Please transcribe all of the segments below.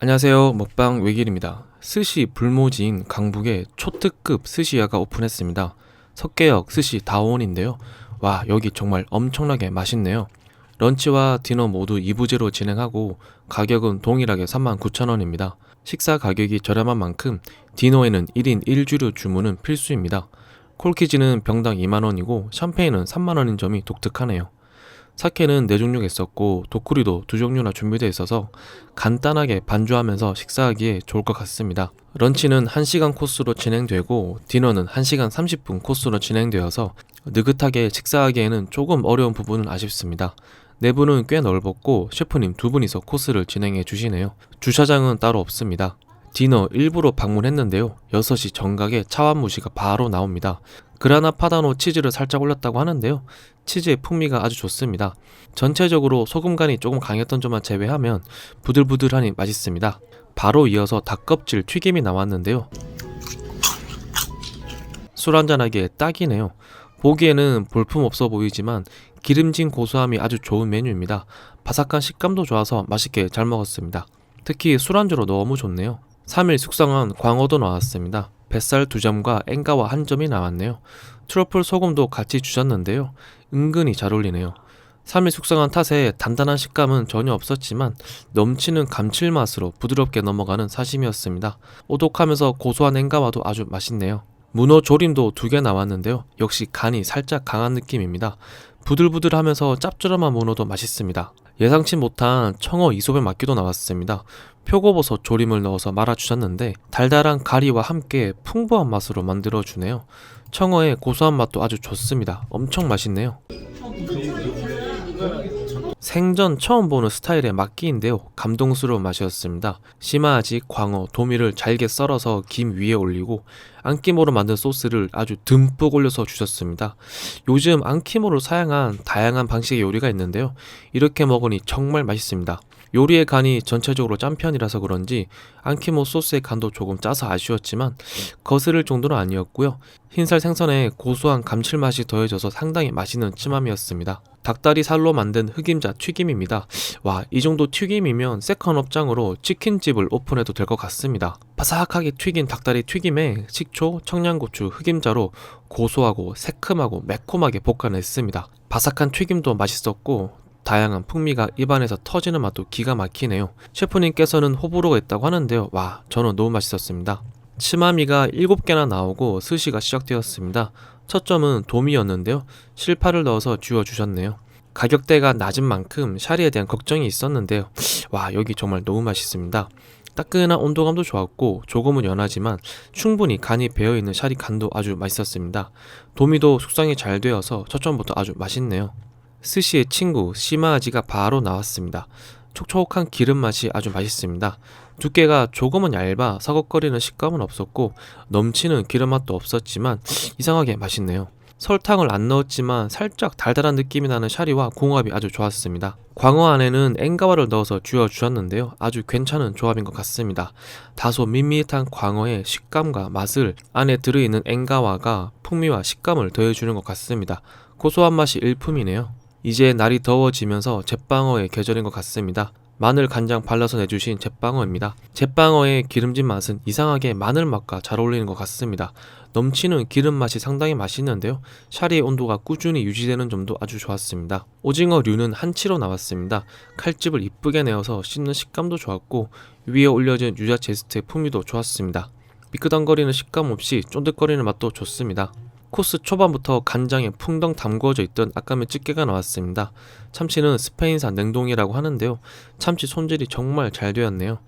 안녕하세요. 먹방 외길입니다. 스시 불모지인 강북에 초특급 스시야가 오픈했습니다. 석계역 스시 다원인데요. 와, 여기 정말 엄청나게 맛있네요. 런치와 디너 모두 2부제로 진행하고 가격은 동일하게 39,000원입니다. 식사 가격이 저렴한 만큼 디너에는 1인 1주류 주문은 필수입니다. 콜키즈는 병당 2만원이고 샴페인은 3만원인 점이 독특하네요. 사케는 네 종류가 있었고 도쿠리도 두 종류나 준비되어 있어서 간단하게 반주하면서 식사하기에 좋을 것 같습니다. 런치는 1시간 코스로 진행되고 디너는 1시간 30분 코스로 진행되어서 느긋하게 식사하기에는 조금 어려운 부분은 아쉽습니다. 내부는 꽤 넓었고 셰프님 두 분이서 코스를 진행해 주시네요. 주차장은 따로 없습니다. 디너 일부러 방문했는데요. 6시 정각에 차완무시가 바로 나옵니다. 그라나 파다노 치즈를 살짝 올렸다고 하는데요. 치즈의 풍미가 아주 좋습니다. 전체적으로 소금간이 조금 강했던 점만 제외하면 부들부들하니 맛있습니다. 바로 이어서 닭껍질 튀김이 나왔는데요. 술 한잔하기에 딱이네요. 보기에는 볼품 없어 보이지만 기름진 고소함이 아주 좋은 메뉴입니다. 바삭한 식감도 좋아서 맛있게 잘 먹었습니다. 특히 술안주로 너무 좋네요. 3일 숙성한 광어도 나왔습니다. 뱃살 두 점과 앵가와 한 점이 나왔네요. 트러플 소금도 같이 주셨는데요. 은근히 잘 어울리네요. 3일 숙성한 탓에 단단한 식감은 전혀 없었지만 넘치는 감칠맛으로 부드럽게 넘어가는 사심이었습니다. 오독하면서 고소한 앵가와도 아주 맛있네요. 문어 조림도 두 개 나왔는데요. 역시 간이 살짝 강한 느낌입니다. 부들부들하면서 짭조름한 문어도 맛있습니다. 예상치 못한 청어 이소배 막기도 나왔습니다. 표고버섯 조림을 넣어서 말아주셨는데 달달한 가리와 함께 풍부한 맛으로 만들어주네요. 청어의 고소한 맛도 아주 좋습니다. 엄청 맛있네요. 생전 처음 보는 스타일의 막기인데요. 감동스러운 맛이었습니다. 시마아지, 광어, 도미를 잘게 썰어서 김 위에 올리고 안키모로 만든 소스를 아주 듬뿍 올려서 주셨습니다. 요즘 안키모를 사용한 다양한 방식의 요리가 있는데요. 이렇게 먹으니 정말 맛있습니다. 요리의 간이 전체적으로 짠 편이라서 그런지 안키모 소스의 간도 조금 짜서 아쉬웠지만 거스를 정도는 아니었고요. 흰살 생선에 고소한 감칠맛이 더해져서 상당히 맛있는 찜함이었습니다. 닭다리 살로 만든 흑임자 튀김입니다. 와, 이 정도 튀김이면 세컨 업장으로 치킨집을 오픈해도 될 것 같습니다. 바삭하게 튀긴 닭다리 튀김에 식초, 청양고추, 흑임자로 고소하고 새큼하고 매콤하게 볶아냈습니다. 바삭한 튀김도 맛있었고 다양한 풍미가 입안에서 터지는 맛도 기가 막히네요. 셰프님께서는 호불호가 있다고 하는데요. 와, 저는 너무 맛있었습니다. 치마미가 7개나 나오고 스시가 시작되었습니다. 첫 점은 도미였는데요. 실파를 넣어서 쥐어 주셨네요. 가격대가 낮은 만큼 샤리에 대한 걱정이 있었는데요. 와, 여기 정말 너무 맛있습니다. 따끈한 온도감도 좋았고 조금은 연하지만 충분히 간이 배어있는 샤리 간도 아주 맛있었습니다. 도미도 숙성이 잘 되어서 첫 점부터 아주 맛있네요. 스시의 친구 시마아지가 바로 나왔습니다. 촉촉한 기름 맛이 아주 맛있습니다. 두께가 조금은 얇아 서걱거리는 식감은 없었고 넘치는 기름 맛도 없었지만 이상하게 맛있네요. 설탕을 안 넣었지만 살짝 달달한 느낌이 나는 샤리와 궁합이 아주 좋았습니다. 광어 안에는 앵가와를 넣어서 쥐어 주었는데요. 아주 괜찮은 조합인 것 같습니다. 다소 밋밋한 광어의 식감과 맛을 안에 들어있는 앵가와가 풍미와 식감을 더해주는 것 같습니다. 고소한 맛이 일품이네요. 이제 날이 더워지면서 제빵어의 계절인 것 같습니다. 마늘 간장 발라서 내주신 제빵어입니다. 제빵어의 기름진 맛은 이상하게 마늘 맛과 잘 어울리는 것 같습니다. 넘치는 기름 맛이 상당히 맛있는데요. 샤리의 온도가 꾸준히 유지되는 점도 아주 좋았습니다. 오징어류는 한치로 나왔습니다. 칼집을 이쁘게 내어서 씹는 식감도 좋았고 위에 올려진 유자 제스트의 풍미도 좋았습니다. 미끄덩거리는 식감 없이 쫀득거리는 맛도 좋습니다. 코스 초반부터 간장에 풍덩 담궈져 있던 아까면 집게가 나왔습니다. 참치는 스페인산 냉동이라고 하는데요. 참치 손질이 정말 잘 되었네요.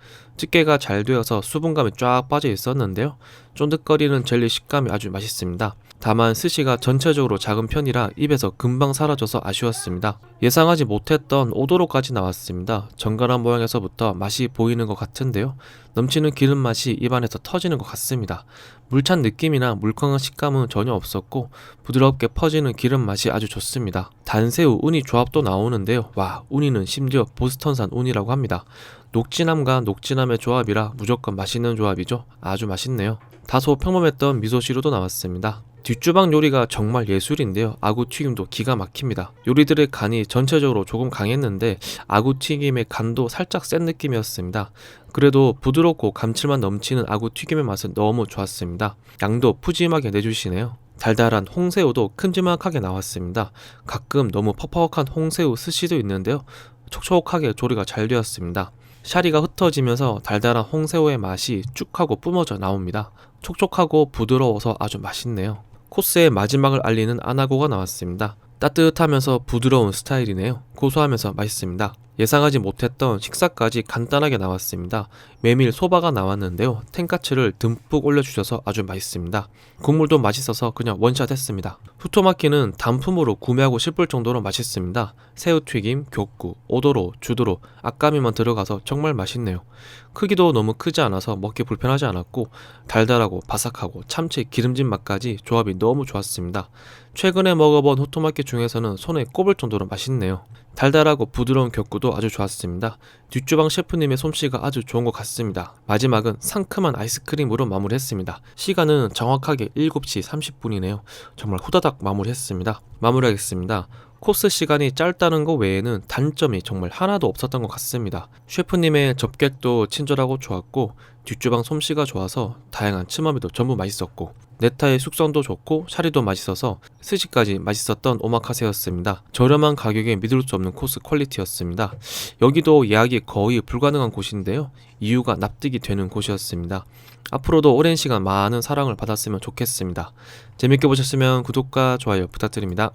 집게가 잘 되어서 수분감이 쫙 빠져 있었는데요. 쫀득거리는 젤리 식감이 아주 맛있습니다. 다만 스시가 전체적으로 작은 편이라 입에서 금방 사라져서 아쉬웠습니다. 예상하지 못했던 오도로까지 나왔습니다. 정갈한 모양에서부터 맛이 보이는 것 같은데요. 넘치는 기름 맛이 입안에서 터지는 것 같습니다. 물찬 느낌이나 물컹한 식감은 전혀 없었고 부드럽게 퍼지는 기름 맛이 아주 좋습니다. 단새우, 우니 조합도 나오는데요. 와, 우니는 심지어 보스턴산 우니라고 합니다. 녹진함과 녹진함의 조합이라 무조건 맛있는 조합이죠. 아주 맛있네요. 다소 평범했던 미소시루도 나왔습니다. 뒷주방 요리가 정말 예술인데요. 아구 튀김도 기가 막힙니다. 요리들의 간이 전체적으로 조금 강했는데 아구 튀김의 간도 살짝 센 느낌이었습니다. 그래도 부드럽고 감칠맛 넘치는 아구 튀김의 맛은 너무 좋았습니다. 양도 푸짐하게 내주시네요. 달달한 홍새우도 큼지막하게 나왔습니다. 가끔 너무 퍽퍽한 홍새우 스시도 있는데요. 촉촉하게 조리가 잘 되었습니다. 샤리가 흩어지면서 달달한 홍새우의 맛이 쭉 하고 뿜어져 나옵니다. 촉촉하고 부드러워서 아주 맛있네요. 코스의 마지막을 알리는 아나고가 나왔습니다. 따뜻하면서 부드러운 스타일이네요. 고소하면서 맛있습니다. 예상하지 못했던 식사까지 간단하게 나왔습니다. 메밀 소바가 나왔는데요. 텐카츠를 듬뿍 올려주셔서 아주 맛있습니다. 국물도 맛있어서 그냥 원샷 했습니다. 후토마키는 단품으로 구매하고 싶을 정도로 맛있습니다. 새우튀김, 교구, 오도로, 주도로, 아까미만 들어가서 정말 맛있네요. 크기도 너무 크지 않아서 먹기 불편하지 않았고 달달하고 바삭하고 참치 기름진 맛까지 조합이 너무 좋았습니다. 최근에 먹어본 후토마키 중에서는 손에 꼽을 정도로 맛있네요. 달달하고 부드러운 격구도 아주 좋았습니다. 뒷주방 셰프님의 솜씨가 아주 좋은 것 같습니다. 마지막은 상큼한 아이스크림으로 마무리했습니다. 시간은 정확하게 7시 30분이네요. 정말 후다닥 마무리했습니다. 마무리하겠습니다. 코스 시간이 짧다는 것 외에는 단점이 정말 하나도 없었던 것 같습니다. 셰프님의 접객도 친절하고 좋았고 뒷주방 솜씨가 좋아서 다양한 츠마미도 전부 맛있었고 네타의 숙성도 좋고 샤리도 맛있어서 스시까지 맛있었던 오마카세였습니다. 저렴한 가격에 믿을 수 없는 코스 퀄리티였습니다. 여기도 예약이 거의 불가능한 곳인데요. 이유가 납득이 되는 곳이었습니다. 앞으로도 오랜 시간 많은 사랑을 받았으면 좋겠습니다. 재밌게 보셨으면 구독과 좋아요 부탁드립니다.